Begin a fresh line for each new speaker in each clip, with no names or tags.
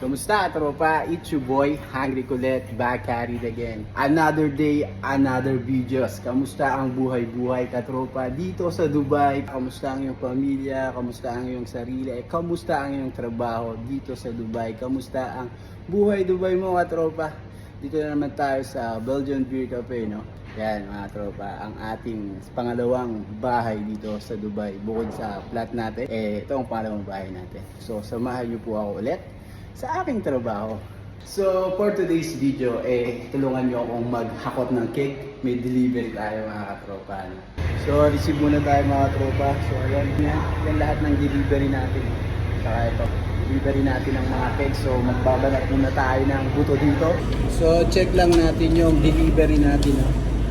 Kamusta tropa? It's your boy, Hungry Kulit, back at it again. Another day, another videos. Kamusta ang buhay-buhay katropa dito sa Dubai? Kamusta ang iyong pamilya? Kamusta ang iyong sarili? Kamusta ang iyong trabaho dito sa Dubai? Kamusta ang buhay Dubai mo katropa? Dito na naman tayo sa Belgian Beer Cafe, no? Yan mga tropa, ang ating pangalawang bahay dito sa Dubai. Bukod sa flat natin, eh, ito ang pangalawang bahay natin. So, samahan niyo po ako ulit sa aking trabaho. So, for today's video, eh, tulungan niyo akong maghakot ng cake. May delivery tayo mga katropa. So, receive muna tayo mga katropa. So, ayan, yan, yan lahat ng delivery natin. Saka ito, delivery natin ng mga cake. So, magbabalat muna tayo ng buto dito. So, check lang natin yung delivery natin. No?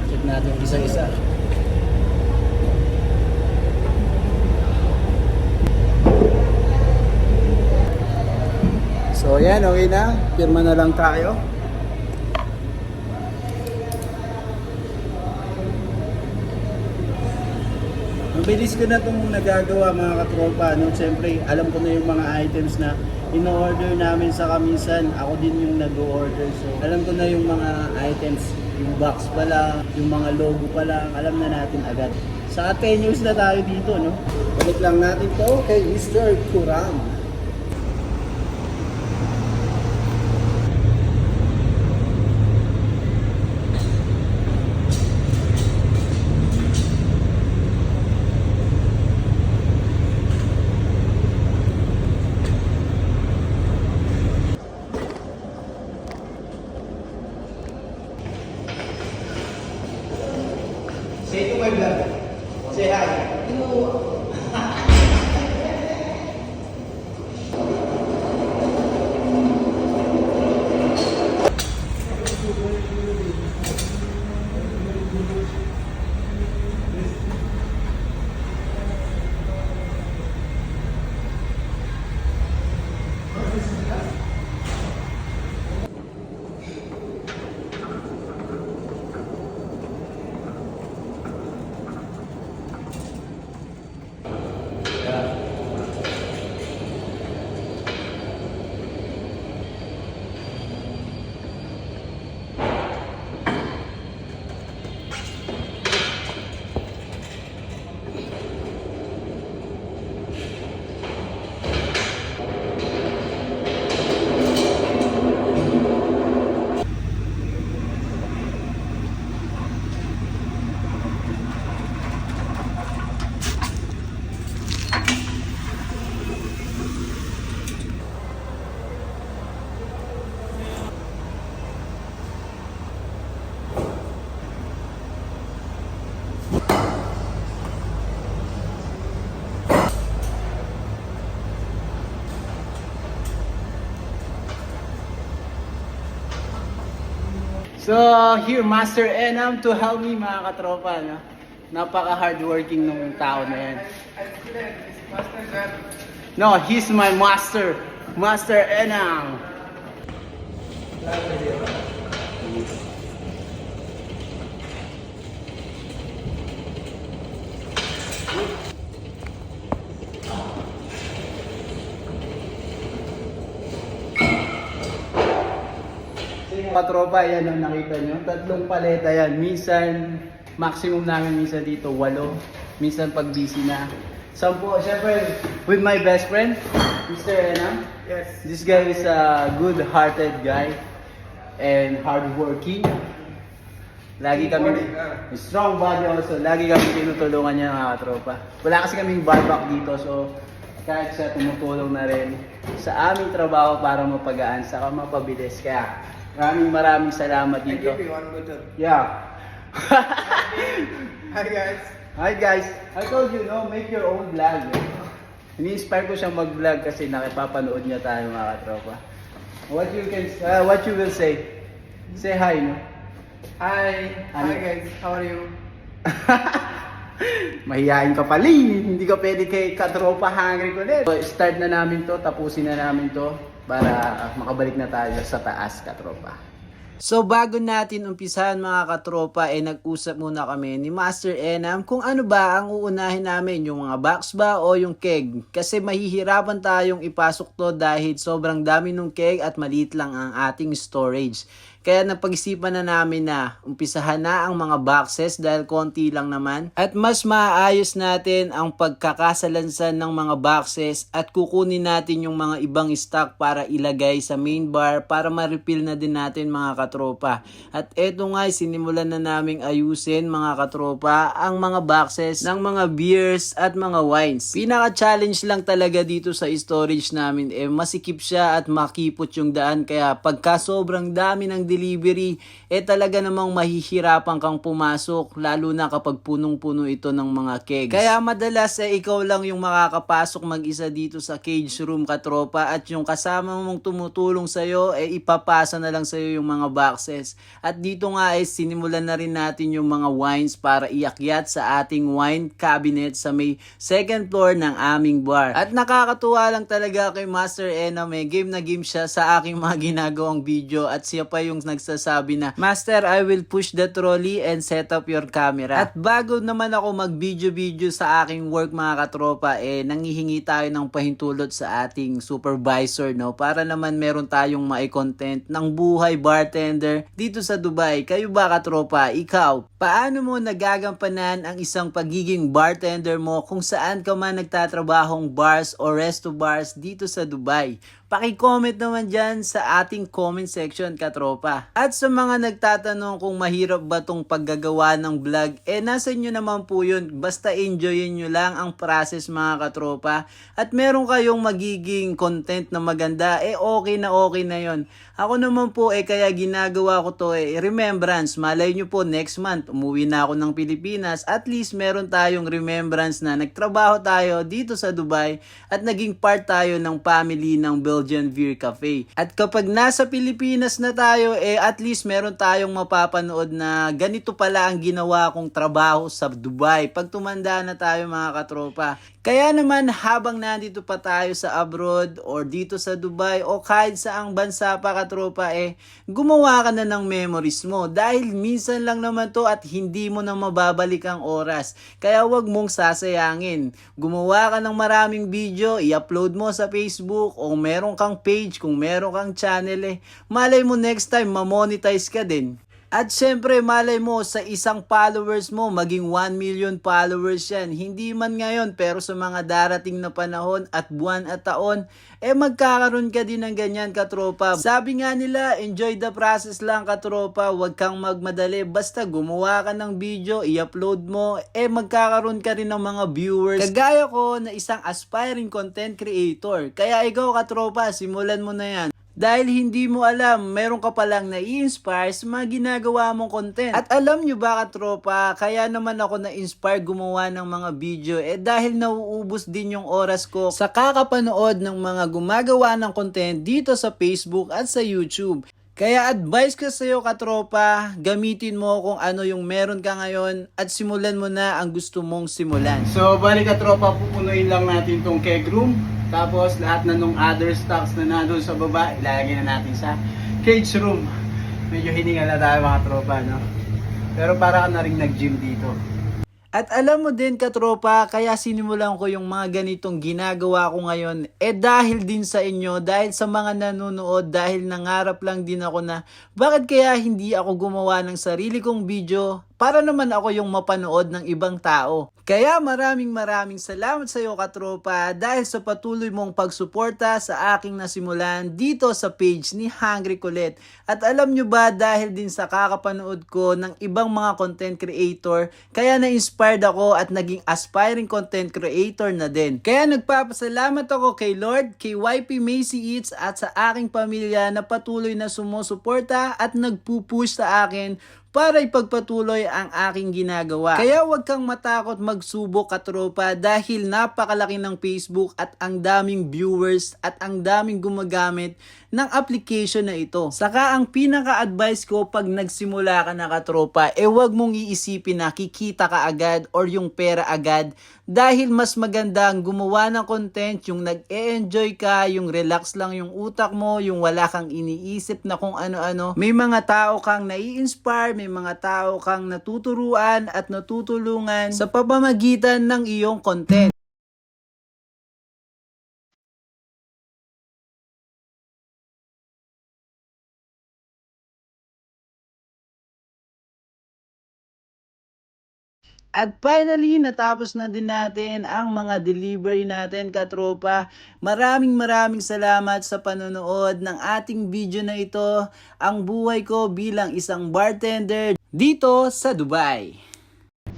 Check natin isa-isa. So yan, okay na. Pirma na lang tayo. Mabilis ko na itong nagagawa mga katropa. No? Siyempre, alam ko na yung mga items na in-order namin sa kamisan. Ako din yung nag-order. So, alam ko na yung mga items. Yung box pa lang, yung mga logo pa lang. Alam na natin agad. Sa 10 years na tayo dito, no? Balik lang natin to kay Mr. Kuram. So, here, Master Enam to help me mga katropa. No? Napaka-hardworking nung tao na yan. No, he's my master. Master Enam. Patropa, yan ang nakita nyo. Tatlong paleta yan. Minsan, maximum namin minsan dito, walo. Minsan pag busy na. Sampo, syempre, with my best friend, Mr. Enam.
Yes.
This guy is a good-hearted guy and hardworking. Lagi kami,
ah.
strong body also. Lagi kami tinutulungan niya mga katropa. Wala kasi kaming barback dito, so kahit siya tumutulong na rin sa aming trabaho para mapagaan, saka mapabilis. Kaya maraming maraming salamat
I
dito.
give you one bottle.
Yeah.
Hi guys.
Hi guys, I told you no, make your own vlog. Ini-inspire ko siyang mag-vlog kasi nakipapanood niya tayo mga katropa. What you can, uh, what you will say? Say hi, no?
Hi.
Ano?
Hi guys. How are you?
Mahihain ka pala eh. Hindi ka pwede kay katropa hungry ko ulit. So, start na namin to, tapusin na namin to para makabalik na tayo sa taas katropa.
So bago natin umpisahan mga katropa, eh nag-usap muna kami ni Master Enam kung ano ba ang uunahin namin, yung mga box ba o yung keg. Kasi mahihirapan tayong ipasok to dahil sobrang dami ng keg at maliit lang ang ating storage. Kaya napag-isipan na namin na umpisahan na ang mga boxes dahil konti lang naman. At mas maayos natin ang pagkakasalansan ng mga boxes at kukunin natin yung mga ibang stock para ilagay sa main bar para ma-refill na din natin mga katropa. At eto nga, sinimulan na naming ayusin mga katropa ang mga boxes ng mga beers at mga wines. Pinaka-challenge lang talaga dito sa storage namin eh masikip siya at makipot yung daan kaya pagka sobrang dami ng delivery eh talaga namang mahihirapan kang pumasok lalo na kapag punong-puno ito ng mga kegs. Kaya madalas eh ikaw lang yung makakapasok mag-isa dito sa cage room katropa at yung kasama mong tumutulong sa'yo eh ipapasa na lang sa'yo yung mga boxes. At dito nga eh sinimulan na rin natin yung mga wines para iakyat sa ating wine cabinet sa may second floor ng aming bar. At nakakatuwa lang talaga kay Master Ena may game na game siya sa aking mga ginagawang video at siya pa yung nagsasabi na Master I will push the trolley and set up your camera. At bago naman ako mag video video sa aking work mga katropa eh nangihingi tayo ng pahintulot sa ating supervisor no para naman meron tayong mai-content ng buhay bartender dito sa Dubai. Kayo ba katropa? Ikaw, paano mo nagagampanan ang isang pagiging bartender mo kung saan ka man nagtatrabahong bars o resto bars dito sa Dubai? Paki-comment naman dyan sa ating comment section katropa. At sa mga nagtatanong kung mahirap ba tong paggagawa ng vlog, eh nasa inyo naman po yun. Basta enjoyin nyo lang ang process mga katropa. At meron kayong magiging content na maganda, eh okay na okay na yon. Ako naman po eh kaya ginagawa ko to eh remembrance. Malay nyo po next month umuwi na ako ng Pilipinas. At least meron tayong remembrance na nagtrabaho tayo dito sa Dubai at naging part tayo ng family ng Belgian Beer Cafe. At kapag nasa Pilipinas na tayo eh at least meron tayong mapapanood na ganito pala ang ginawa kong trabaho sa Dubai. Pag tumanda na tayo mga katropa. Kaya naman habang nandito pa tayo sa abroad or dito sa Dubai o kahit sa ang bansa pa katropa eh gumawa ka na ng memories mo dahil minsan lang naman to at hindi mo na mababalik ang oras. Kaya wag mong sasayangin. Gumawa ka ng maraming video, i-upload mo sa Facebook o meron kang page, kung meron kang channel eh. Malay mo next time mamonetize ka din. At syempre, malay mo, sa isang followers mo, maging 1 million followers yan. Hindi man ngayon, pero sa mga darating na panahon at buwan at taon, eh magkakaroon ka din ng ganyan katropa. Sabi nga nila, enjoy the process lang katropa, huwag kang magmadali. Basta gumawa ka ng video, i-upload mo, eh magkakaroon ka rin ng mga viewers. Kagaya ko na isang aspiring content creator. Kaya ikaw katropa, simulan mo na yan. Dahil hindi mo alam, meron ka palang nai-inspire sa mga ginagawa mong content. At alam nyo ba katropa, kaya naman ako na-inspire gumawa ng mga video eh dahil nauubos din yung oras ko sa kakapanood ng mga gumagawa ng content dito sa Facebook at sa YouTube. Kaya advice ko sa iyo katropa, gamitin mo kung ano yung meron ka ngayon at simulan mo na ang gusto mong simulan.
So, bali ka tropa, pupunuin lang natin tong keg room. Tapos, lahat na nung other stocks na nandun sa baba, ilalagay na natin sa cage room. Medyo hininga na tayo mga tropa, no? Pero para ka na rin nag-gym dito.
At alam mo din katropa, kaya sinimulan ko yung mga ganitong ginagawa ko ngayon eh dahil din sa inyo, dahil sa mga nanonood, dahil nangarap lang din ako na bakit kaya hindi ako gumawa ng sarili kong video para naman ako yung mapanood ng ibang tao. Kaya maraming maraming salamat sa iyo katropa dahil sa patuloy mong pagsuporta sa aking nasimulan dito sa page ni Hungry Colette. At alam nyo ba dahil din sa kakapanood ko ng ibang mga content creator, kaya na-inspired ako at naging aspiring content creator na din. Kaya nagpapasalamat ako kay Lord, kay YP Macy Eats at sa aking pamilya na patuloy na sumusuporta at nagpupush sa akin para ipagpatuloy ang aking ginagawa. Kaya huwag kang matakot magsubok katropa dahil napakalaki ng Facebook at ang daming viewers at ang daming gumagamit ng application na ito. Saka ang pinaka-advice ko pag nagsimula ka na katropa, eh huwag mong iisipin na kikita ka agad or yung pera agad Dahil mas magandang gumawa ng content yung nag-e-enjoy ka, yung relax lang yung utak mo, yung wala kang iniisip na kung ano-ano. May mga tao kang nai-inspire, may mga tao kang natuturuan at natutulungan sa pamamagitan ng iyong content. At finally, natapos na din natin ang mga delivery natin, katropa. Maraming maraming salamat sa panonood ng ating video na ito, ang buhay ko bilang isang bartender dito sa Dubai.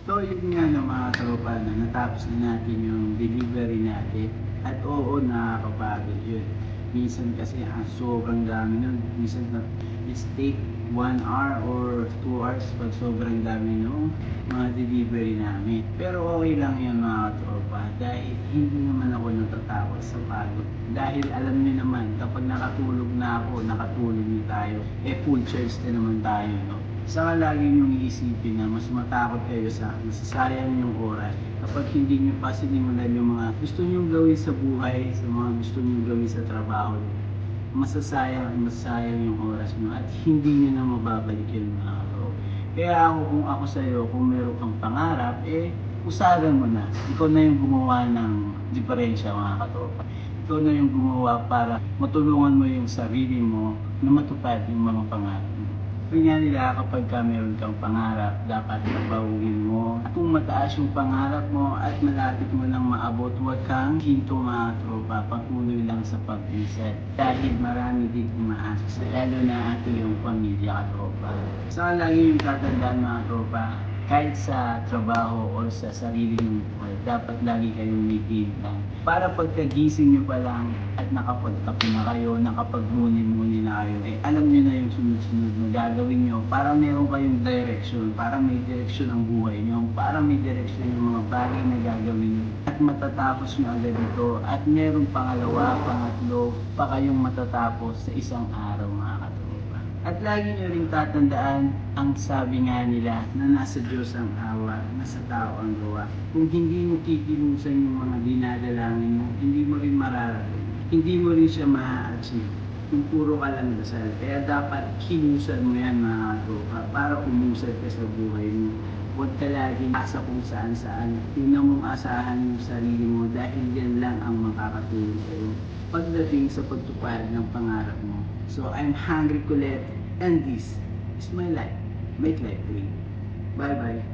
So yun nga na mga tropa na natapos na natin yung delivery natin. At oo, nakakapagod yun. Minsan kasi ang sobrang dami nun. Minsan na take 1 hour or 2 hours pag sobrang dami nung mga delivery namin. Pero okay lang yun mga tropa dahil hindi naman ako natatakot sa pagod. Dahil alam niyo naman, kapag nakatulog na ako, nakatulog na tayo, eh full charge na naman tayo, no? Saka lagi niyong iisipin na mas matakot kayo sa nasasayang yung oras kapag hindi niyo pa sinimulan yung mga gusto niyong gawin sa buhay, sa mga gusto niyong gawin sa trabaho niyo. Masasayang masasayang yung oras niyo at hindi niyo na mababalik yun mga bro. Kaya ako kung ako sa iyo, kung meron kang pangarap, eh usagan mo na. Ikaw na yung gumawa ng diferensya mga katropa. Ikaw na yung gumawa para matulungan mo yung sarili mo na matupad yung mga pangarap mo. Sabi nila kapag ka meron kang pangarap, dapat trabahuin mo. Kung mataas yung pangarap mo at malapit mo nang maabot, huwag kang hinto mga tropa, patuloy lang sa pag-reset. Dahil marami din umaasa sa lalo na ato yung pamilya katropa. Saka lagi yung tatandaan mga tropa, kahit sa trabaho o sa sarili ng buhay, dapat lagi kayong may game plan. Para pagkagising nyo pa lang at nakapagkape na kayo, nakapagmuni-muni na kayo, eh alam nyo na yung sunod-sunod na gagawin nyo para meron kayong direction, para may direction ang buhay nyo, para may direction yung mga bagay na gagawin nyo. At matatapos nyo agad ito at meron pangalawa, pangatlo, pa kayong matatapos sa isang araw. At lagi nyo rin tatandaan ang sabi nga nila na nasa Diyos ang awa, nasa tao ang gawa. Kung hindi mo kikilusan yung mga dinadalangin mo, hindi mo rin mararating. Hindi mo rin siya ma-achieve kung puro ka lang dasal. Kaya dapat kilusan mo yan mga tropa para umusad ka sa buhay mo. Huwag ka laging asa kung saan saan. Tingnan mong asahan yung sarili mo dahil yan lang ang makakatulong sa'yo pagdating sa pagtupad ng pangarap mo. So I'm hungry Colette and this is my life. Make life great. Bye bye.